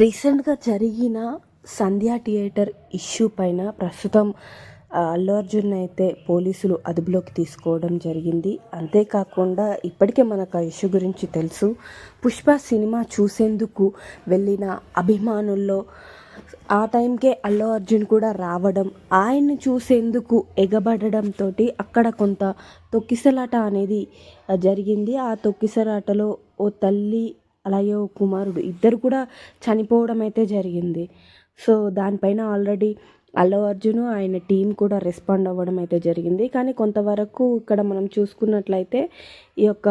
రీసెంట్గా జరిగిన సంధ్యా theatre issue పైన ప్రస్తుతం అల్లు అర్జున్ అయితే పోలీసులు అదుపులోకి తీసుకోవడం జరిగింది. అంతేకాకుండా ఇప్పటికే మనకు ఆ ఇష్యూ గురించి తెలుసు. పుష్ప సినిమా చూసేందుకు వెళ్ళిన అభిమానుల్లో ఆ టైంకే అల్లు అర్జున్ కూడా రావడం ఆయన్ని చూసేందుకు ఎగబడడంతో అక్కడ కొంత తొక్కిసలాట అనేది జరిగింది. ఆ తొక్కిసలాటలో ఓ తల్లి అలాగే ఓ కుమారుడు. ఇద్దరు కూడా చనిపోవడం అయితే జరిగింది. సో దానిపైన ఆల్రెడీ అల్లు అర్జున్ ఆయన టీం కూడా రెస్పాండ్ అవ్వడం అయితే జరిగింది. కానీ కొంతవరకు ఇక్కడ మనం చూసుకున్నట్లయితే ఈ యొక్క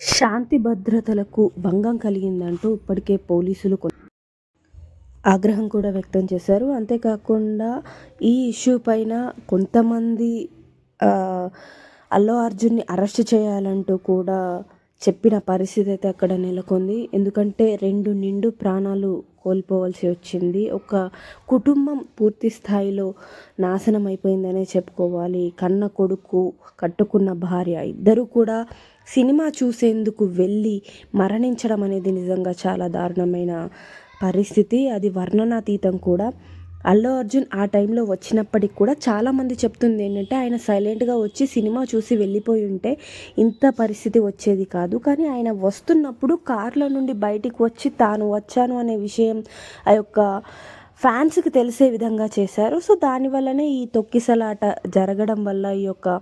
శాంతి భద్రతలకు భంగం కలిగిందంటూ ఇప్పటికే పోలీసులు కొ- ఆగ్రహం కూడా వ్యక్తం చేశారు. అంతేకాకుండా ఈ ఇష్యూ పైన కొంతమంది అల్లు అర్జున్ని అరెస్ట్ చేయాలంటూ కూడా చెప్పిన పరిస్థితి అయితే అక్కడ నెలకొంది. ఎందుకంటే రెండు నిండు ప్రాణాలు కోల్పోవలసి వచ్చింది. ఒక కుటుంబం పూర్తి స్థాయిలో నాశనం అయిపోయిందనే చెప్పుకోవాలి. కన్న కొడుకు కట్టుకున్న భార్య ఇద్దరు కూడా సినిమా చూసేందుకు వెళ్ళి మరణించడం అనేది నిజంగా చాలా దారుణమైన పరిస్థితి. అది వర్ణనాతీతం కూడా. అల్లు అర్జున్ ఆ టైంలో వచ్చినప్పటికి కూడా చాలామంది చెప్తుంది ఏంటంటే ఆయన సైలెంట్గా వచ్చి సినిమా చూసి వెళ్ళిపోయి ఉంటే ఇంత పరిస్థితి వచ్చేది కాదు. కానీ ఆయన వస్తున్నప్పుడు కార్లో నుండి బయటికి వచ్చి తాను వచ్చాను అనే విషయం ఆ యొక్క ఫ్యాన్స్కి తెలిసే విధంగా చేశారు. సో దానివల్లనే ఈ తొక్కిసలాట జరగడం వల్ల ఈ యొక్క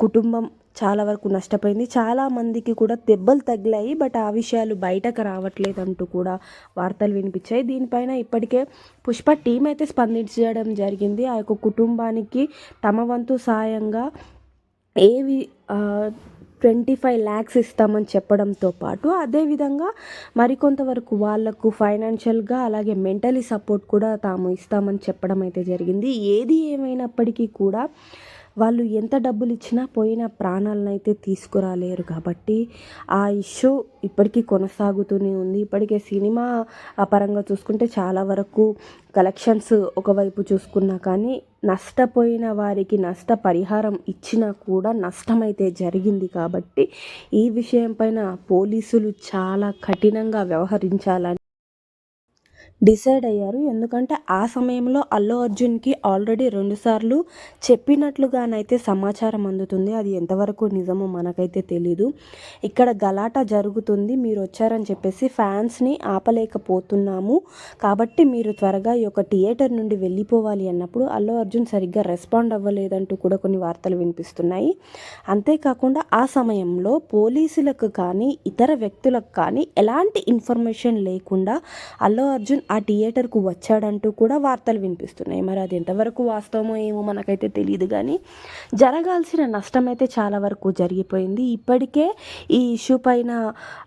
కుటుంబం చాలా వరకు నష్టపోయింది. చాలా మందికి కూడా దెబ్బలు తగిలాయి బట్ ఆ విషయాలు బయటకు రావట్లేదు అంటూ కూడా వార్తలు వినిపించాయి. దీనిపైన ఇప్పటికే పుష్ప టీం అయితే స్పందించడం జరిగింది. ఆ యొక్క కుటుంబానికి తమ వంతు సాయంగా ఏవి ట్వంటీ ఫైవ్ ల్యాక్స్ ఇస్తామని చెప్పడంతో పాటు అదేవిధంగా మరికొంతవరకు వాళ్ళకు ఫైనాన్షియల్గా అలాగే మెంటలీ సపోర్ట్ కూడా తాము ఇస్తామని చెప్పడం అయితే జరిగింది. ఏది ఏమైనప్పటికీ కూడా వాళ్ళు ఎంత డబ్బులు ఇచ్చినా పోయిన ప్రాణాలను అయితే తీసుకురాలేరు కాబట్టి ఆ ఇష్యూ ఇప్పటికీ కొనసాగుతూనే ఉంది. ఇప్పటికే సినిమా పరంగా చూసుకుంటే చాలా వరకు కలెక్షన్స్ ఒకవైపు చూసుకున్నా కానీ నష్టపోయిన వారికి నష్ట పరిహారం ఇచ్చినా కూడా నష్టమైతే జరిగింది కాబట్టి ఈ విషయం పైన పోలీసులు చాలా కఠినంగా వ్యవహరించాలని డిసైడ్ అయ్యారు. ఎందుకంటే ఆ సమయంలో అల్లు అర్జున్కి ఆల్రెడీ రెండుసార్లు చెప్పినట్లుగానైతే సమాచారం అందుతుంది. అది ఎంతవరకు నిజమో మనకైతే తెలీదు. ఇక్కడ గలాటా జరుగుతుంది. మీరు వచ్చారని చెప్పేసి ఫ్యాన్స్ని ఆపలేకపోతున్నాము. కాబట్టి మీరు త్వరగా ఈ యొక్క థియేటర్ నుండి వెళ్ళిపోవాలి అన్నప్పుడు అల్లు అర్జున్ సరిగ్గా రెస్పాండ్ అవ్వలేదంటూ కూడా కొన్ని వార్తలు వినిపిస్తున్నాయి. అంతేకాకుండా ఆ సమయంలో పోలీసులకు కానీ ఇతర వ్యక్తులకు కానీ ఎలాంటి ఇన్ఫర్మేషన్ లేకుండా అల్లు అర్జున్ ఆ థియేటర్కు వచ్చాడంటూ కూడా వార్తలు వినిపిస్తున్నాయి. మరి అది ఎంతవరకు వాస్తవమో ఏమో మనకైతే తెలియదు కానీ జరగాల్సిన నష్టం అయితే చాలా వరకు జరిగిపోయింది. ఇప్పటికే ఈ ఇష్యూ పైన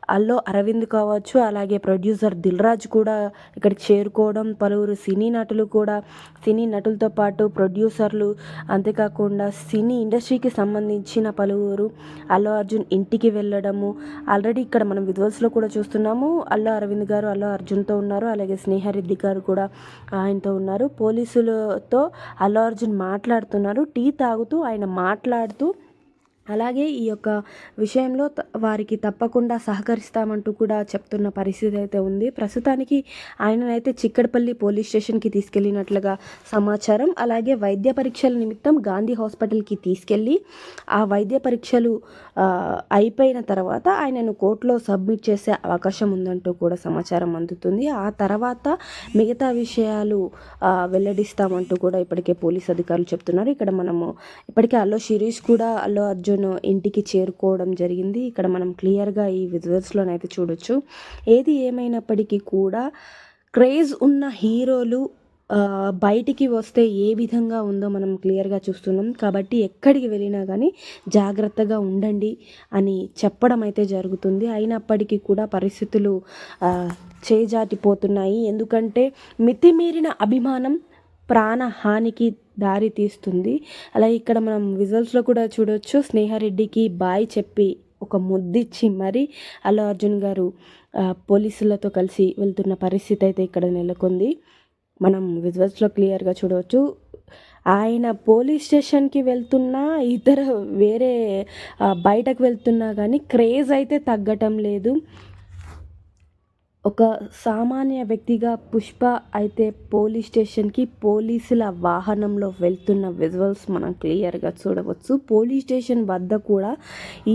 అల్లో అరవింద్ కావచ్చు అలాగే ప్రొడ్యూసర్ దిల్రాజ్ కూడా ఇక్కడికి చేరుకోవడం పలువురు సినీ నటులు కూడా సినీ నటులతో పాటు ప్రొడ్యూసర్లు అంతేకాకుండా సినీ ఇండస్ట్రీకి సంబంధించిన పలువురు అల్లు అర్జున్ ఇంటికి వెళ్ళడము ఆల్రెడీ ఇక్కడ మనం విజువల్స్లో కూడా చూస్తున్నాము అల్లు అరవింద్ గారు అల్లు అర్జున్తో ఉన్నారు అలాగే స్నేహరెడ్డి గారు కూడా ఆయనతో ఉన్నారు. పోలీసులతో అల్లు అర్జున్ మాట్లాడుతున్నారు. టీ తాగుతూ ఆయన మాట్లాడుతూ అలాగే ఈ యొక్క విషయంలో త- వారికి తప్పకుండా సహకరిస్తామంటూ కూడా చెప్తున్న పరిస్థితి అయితే ఉంది. ప్రస్తుతానికి ఆయననైతే చిక్కడపల్లి పోలీస్ స్టేషన్కి తీసుకెళ్ళినట్లుగా సమాచారం. అలాగే వైద్య పరీక్షల నిమిత్తం గాంధీ హాస్పిటల్కి తీసుకెళ్ళి ఆ వైద్య పరీక్షలు అయిపోయిన తర్వాత ఆయనను కోర్టులో సబ్మిట్ చేసే అవకాశం ఉందంటూ కూడా సమాచారం అందుతుంది. ఆ తర్వాత మిగతా విషయాలు వెల్లడిస్తామంటూ కూడా ఇప్పటికే పోలీస్ అధికారులు చెప్తున్నారు. ఇక్కడ మనము ఇప్పటికే అల్లో శిరీష్ కూడా అల్లు అర్జున్ ఇంటికి చేరుకోవడం జరిగింది. ఇక్కడ మనం క్లియర్గా ఈ విజువల్స్లోనైతే చూడొచ్చు. ఏది ఏమైనప్పటికీ కూడా క్రేజ్ ఉన్న హీరోలు బయటికి వస్తే ఏ విధంగా ఉందో మనం క్లియర్గా చూస్తున్నాం. కాబట్టి ఎక్కడికి వెళ్ళినా కానీ జాగ్రత్తగా ఉండండి అని చెప్పడం అయితే జరుగుతుంది. అయినప్పటికీ కూడా పరిస్థితులు చేజాటిపోతున్నాయి ఎందుకంటే మితిమీరిన అభిమానం ప్రాణహానికి దారి తీస్తుంది. అలాగే ఇక్కడ మనం విజువల్స్లో కూడా చూడొచ్చు. స్నేహారెడ్డికి బాయ్ చెప్పి ఒక ముద్దిచ్చి మరి అల్లు అర్జున్ గారు పోలీసులతో కలిసి వెళ్తున్న పరిస్థితి అయితే ఇక్కడ నెలకొంది. మనం విజువల్స్లో క్లియర్గా చూడవచ్చు ఆయన పోలీస్ స్టేషన్కి వెళ్తున్నా ఇతర వేరే బయటకు వెళ్తున్నా కానీ క్రేజ్ అయితే తగ్గటం లేదు. ఒక సామాన్య వ్యక్తిగా పుష్ప అయితే పోలీస్ స్టేషన్కి పోలీసుల వాహనంలో వెళ్తున్న విజువల్స్ మనం క్లియర్గా చూడవచ్చు. పోలీస్ స్టేషన్ వద్ద కూడా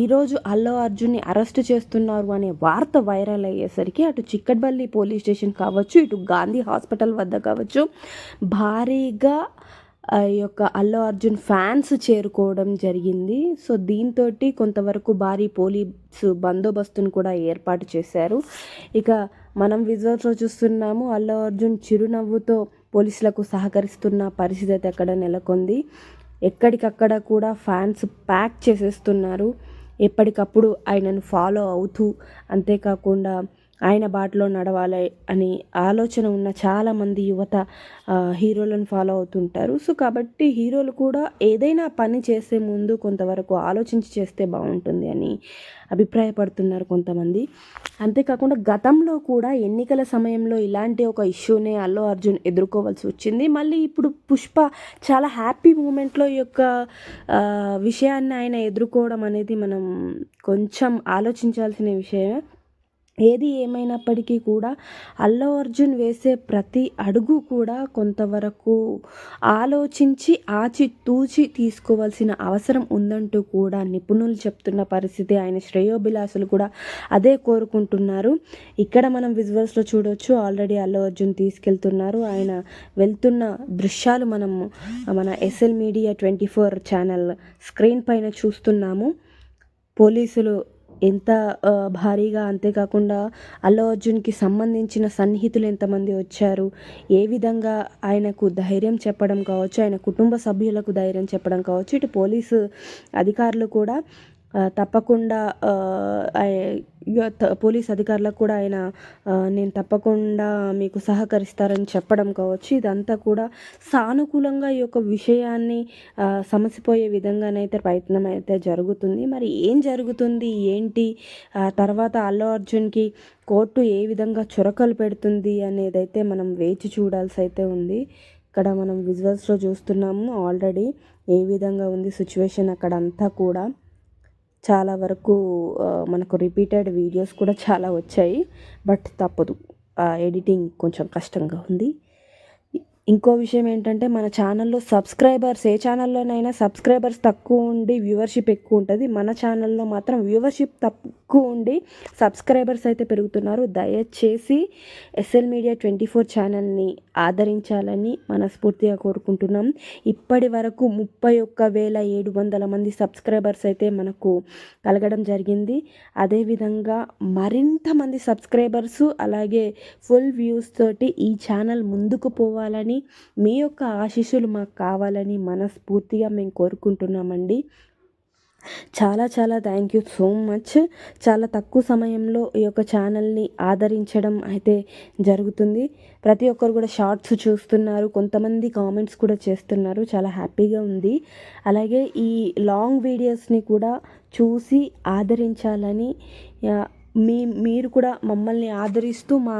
ఈరోజు అల్లు అర్జున్ని అరెస్ట్ చేస్తున్నారు అనే వార్త వైరల్ అయ్యేసరికి అటు చిక్కడపల్లి పోలీస్ స్టేషన్ కావచ్చు ఇటు గాంధీ హాస్పిటల్ వద్ద కావచ్చు భారీగా ఈ యొక్క అల్లు అర్జున్ ఫ్యాన్స్ చేరుకోవడం జరిగింది. సో దీంతో కొంతవరకు భారీ పోలీసు బందోబస్తును కూడా ఏర్పాటు చేశారు. ఇక మనం విజువల్స్లో చూస్తున్నాము అల్లు అర్జున్ చిరునవ్వుతో పోలీసులకు సహకరిస్తున్న పరిస్థితి అయితే అక్కడ నెలకొంది? ఎక్కడికక్కడ కూడా ఫ్యాన్స్ ప్యాక్ చేసేస్తున్నారు. ఎప్పటికప్పుడు ఆయనను ఫాలో అవుతూ అంతేకాకుండా ఆయన బాటలో నడవాలి అని ఆలోచన ఉన్న చాలామంది యువత హీరోలను ఫాలో అవుతుంటారు. సో కాబట్టి హీరోలు కూడా ఏదైనా పని చేసే ముందు కొంతవరకు ఆలోచించి చేస్తే బాగుంటుంది అని అభిప్రాయపడుతున్నారు కొంతమంది. అంతేకాకుండా గతంలో కూడా ఎన్నికల సమయంలో ఇలాంటి ఒక ఇష్యూనే అల్లు అర్జున్ ఎదుర్కోవాల్సి వచ్చింది. మళ్ళీ ఇప్పుడు పుష్ప చాలా హ్యాపీ మూమెంట్లో ఈ యొక్క విషయాన్ని ఆయన ఎదుర్కోవడం అనేది మనం కొంచెం ఆలోచించాల్సిన విషయమే. ఏది ఏమైనప్పటికీ కూడా అల్లు అర్జున్ వేసే ప్రతి అడుగు కూడా కొంతవరకు ఆలోచించి ఆచి తూచి తీసుకోవాల్సిన అవసరం ఉందంటూ కూడా నిపుణులు చెప్తున్న పరిస్థితి. ఆయన శ్రేయోభిలాసులు కూడా అదే కోరుకుంటున్నారు. ఇక్కడ మనం విజువల్స్లో చూడవచ్చు ఆల్రెడీ అల్లు అర్జున్ తీసుకెళ్తున్నారు. ఆయన వెళ్తున్న దృశ్యాలు మనం మన SL Media twenty four channel screen పైన చూస్తున్నాము. పోలీసులు ఎంత భారీగా అంతేకాకుండా అల్లు అర్జున్కి సంబంధించిన సన్నిహితులు ఎంతమంది వచ్చారు ఏ విధంగా ఆయనకు ధైర్యం చెప్పడం కావచ్చు ఆయన కుటుంబ సభ్యులకు ధైర్యం చెప్పడం కావచ్చు ఇటు పోలీసు అధికారులు కూడా తప్పకుండా పోలీస్ అధికారులకు కూడా ఆయన నేను తప్పకుండా మీకు సహకరిస్తారని చెప్పడం కావచ్చు. ఇదంతా కూడా సానుకూలంగా ఈ యొక్క విషయాన్ని సమసిపోయే విధంగానైతే ప్రయత్నం అయితే జరుగుతుంది. మరి ఏం జరుగుతుంది? ఏంటి? తర్వాత అల్లు అర్జున్కి కోర్టు ఏ విధంగా చురకలు పెడుతుంది అనేది అయితే మనం వేచి చూడాల్సి అయితే ఉంది. ఇక్కడ మనం విజువల్స్లో చూస్తున్నాము ఆల్రెడీ ఏ విధంగా ఉంది సిచ్యువేషన్ అక్కడ అంతా కూడా. చాలా వరకు మనకు రిపీటెడ్ వీడియోస్ కూడా చాలా వచ్చాయి. బట్ తప్పదు. ఎడిటింగ్ కొంచెం కష్టంగా ఉంది. ఇంకో విషయం ఏంటంటే మన ఛానల్లో సబ్స్క్రైబర్స్ ఏ ఛానల్లోనైనా సబ్స్క్రైబర్స్ తక్కువ ఉండి వ్యూవర్షిప్ ఎక్కువ ఉంటుంది. మన ఛానల్లో మాత్రం వ్యూవర్షిప్ తక్కువ ఉండి సబ్స్క్రైబర్స్ అయితే పెరుగుతున్నారు. దయచేసి ఎస్ఎల్ మీడియా ట్వంటీ ఫోర్ ఛానల్ని ఆదరించాలని మనస్ఫూర్తిగా కోరుకుంటున్నాం. ఇప్పటి వరకు ముప్పై ఒక్క వేల ఏడు వందల మంది సబ్స్క్రైబర్స్ అయితే మనకు కలగడం జరిగింది. అదేవిధంగా మరింత మంది సబ్స్క్రైబర్స్ అలాగే ఫుల్ వ్యూస్ తోటి ఈ ఛానల్ ముందుకు పోవాలని కానీ మీ యొక్క ఆశీస్సులు మాకు కావాలని మనస్ఫూర్తిగా మేము కోరుకుంటున్నామండి. చాలా చాలా థ్యాంక్ యూ సో మచ్ చాలా తక్కువ సమయంలో ఈ యొక్క ఛానల్ని ఆదరించడం అయితే జరుగుతుంది. ప్రతి ఒక్కరు కూడా షార్ట్స్ చూస్తున్నారు. కొంతమంది కామెంట్స్ కూడా చేస్తున్నారు. చాలా హ్యాపీగా ఉంది. అలాగే ఈ లాంగ్ వీడియోస్ని కూడా చూసి ఆదరించాలని మీ మీరు కూడా మమ్మల్ని ఆదరిస్తూ మా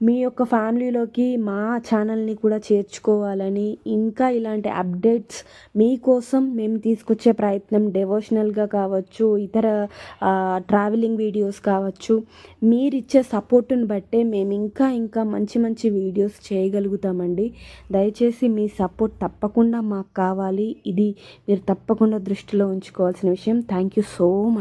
మీ యొక్క ఫ్యామిలీలోకి మా ఛానల్ని కూడా చేర్చుకోవాలని ఇంకా ఇలాంటి అప్డేట్స్ మీకోసం మేము తీసుకొచ్చే ప్రయత్నం డెవోషనల్గా కావచ్చు ఇతర ట్రావెలింగ్ వీడియోస్ కావచ్చు మీరిచ్చే సపోర్టును బట్టే మేము ఇంకా ఇంకా మంచి మంచి వీడియోస్ చేయగలుగుతామండి. దయచేసి మీ సపోర్ట్ తప్పకుండా మాకు కావాలి. ఇది మీరు తప్పకుండా దృష్టిలో ఉంచుకోవాల్సిన విషయం. Thank you so much